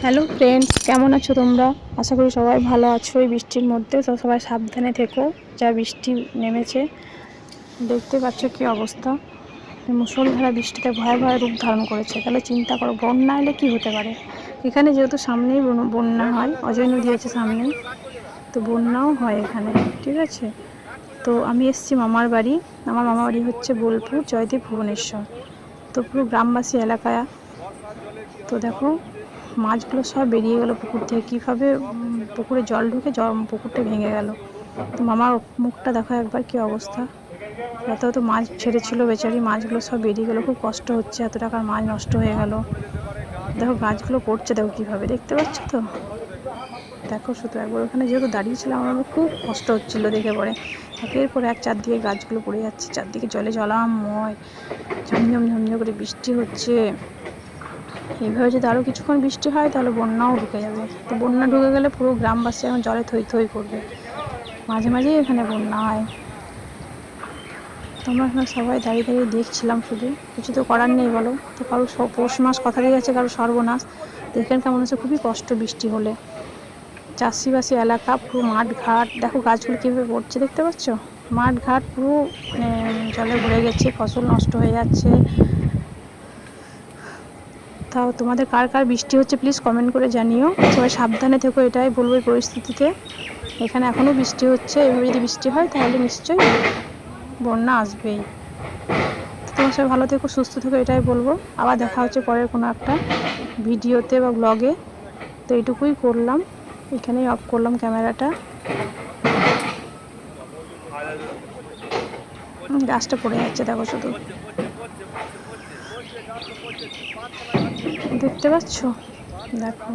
Hello friends কেমন আছো তোমরা? আশা করি সবাই ভালো আছো এই বৃষ্টির মধ্যে। তো সবাই সাবধানে থেকো, যা বৃষ্টি নেমেছে। দেখতে পাচ্ছ কি অবস্থা। এই মুষলধারা বৃষ্টিতে ভয় ভয় রূপ ধারণ করেছে। তাহলে চিন্তা করো, বন্যা এলে কী হতে পারে? এখানে যেহেতু সামনেই বন- বন্যা হয়, অজয় নদী আছে সামনেই তো বন্যাও হয় এখানে, ঠিক আছে? তো আমি এসেছি মামার বাড়ি। আমার মামার বাড়ি হচ্ছে বোলপুর জয়দেব ভুবনেশ্বর। তো পুরো গ্রামবাসী এলাকায়। তো দেখো মাছগুলো সব বেরিয়ে গেল পুকুর থেকে। কীভাবে পুকুরে জল ঢুকে জল পুকুরটা ভেঙে গেল। তো মামার মুখটা দেখো একবার কি অবস্থা। এত তো মাছ ছেড়েছিল বেচারি, মাছগুলো সব বেরিয়ে গেলো, খুব কষ্ট হচ্ছে, এত টাকার মাছ নষ্ট হয়ে গেল। দেখো গাছগুলো পড়ছে, দেখো কীভাবে, দেখতে পাচ্ছ তো? দেখো শুধু একবার ওখানে যেহেতু দাঁড়িয়েছিলাম, আমার খুব কষ্ট হচ্ছিল দেখে পরে। একের পর এক চারদিকে গাছগুলো পড়ে যাচ্ছে, চারদিকে জলে জলাময়, ঝমঝম ঝমঝম করে বৃষ্টি হচ্ছে। এইভাবে যদি আরও কিছুক্ষণ বৃষ্টি হয়, তাহলে বন্যাও ঢুকে যাবে। তো বন্যা ঢুকে গেলে পুরো গ্রামবাসী এখন জলে থই থই করবে। মাঝে মাঝেই এখানে বন্যা হয়। তোমরা এখানে সবাই দাঁড়িয়ে দাঁড়িয়ে দেখছিলাম শুধু। কিছু তো করার নেই বলো। তো কারও পৌষ মাস কথা দিয়ে যাচ্ছে, কারও সর্বনাশ। তো এখানকার মনে হচ্ছে, খুবই কষ্ট বৃষ্টি হলে। চাষিবাসী এলাকা পুরো মাঠ ঘাট দেখো গাছগুলো কীভাবে পড়ছে দেখতে পাচ্ছ? মাঠ ঘাট পুরো মানে জলে ভরে গেছে, ফসল নষ্ট হয়ে যাচ্ছে। তাও তোমাদের কার কার বৃষ্টি হচ্ছে প্লিজ কমেন্ট করে জানিও। সবাই সাবধানে থেকো, এটাই বলব এই পরিস্থিতিতে। এখানে এখনও বৃষ্টি হচ্ছে, এভাবে যদি বৃষ্টি হয় তাহলে নিশ্চয়ই বন্যা আসবেই। তোমার সবাই ভালো থেকো, সুস্থ থেকো, এটাই বলব। আবার দেখা হচ্ছে পরের কোনো একটা ভিডিওতে বা ব্লগে তো এইটুকুই করলাম, এখানেই অফ করলাম ক্যামেরাটা। গাছটা পড়ে যাচ্ছে, দেখো শুধু। দেখতে পাচ্ছ? দেখো।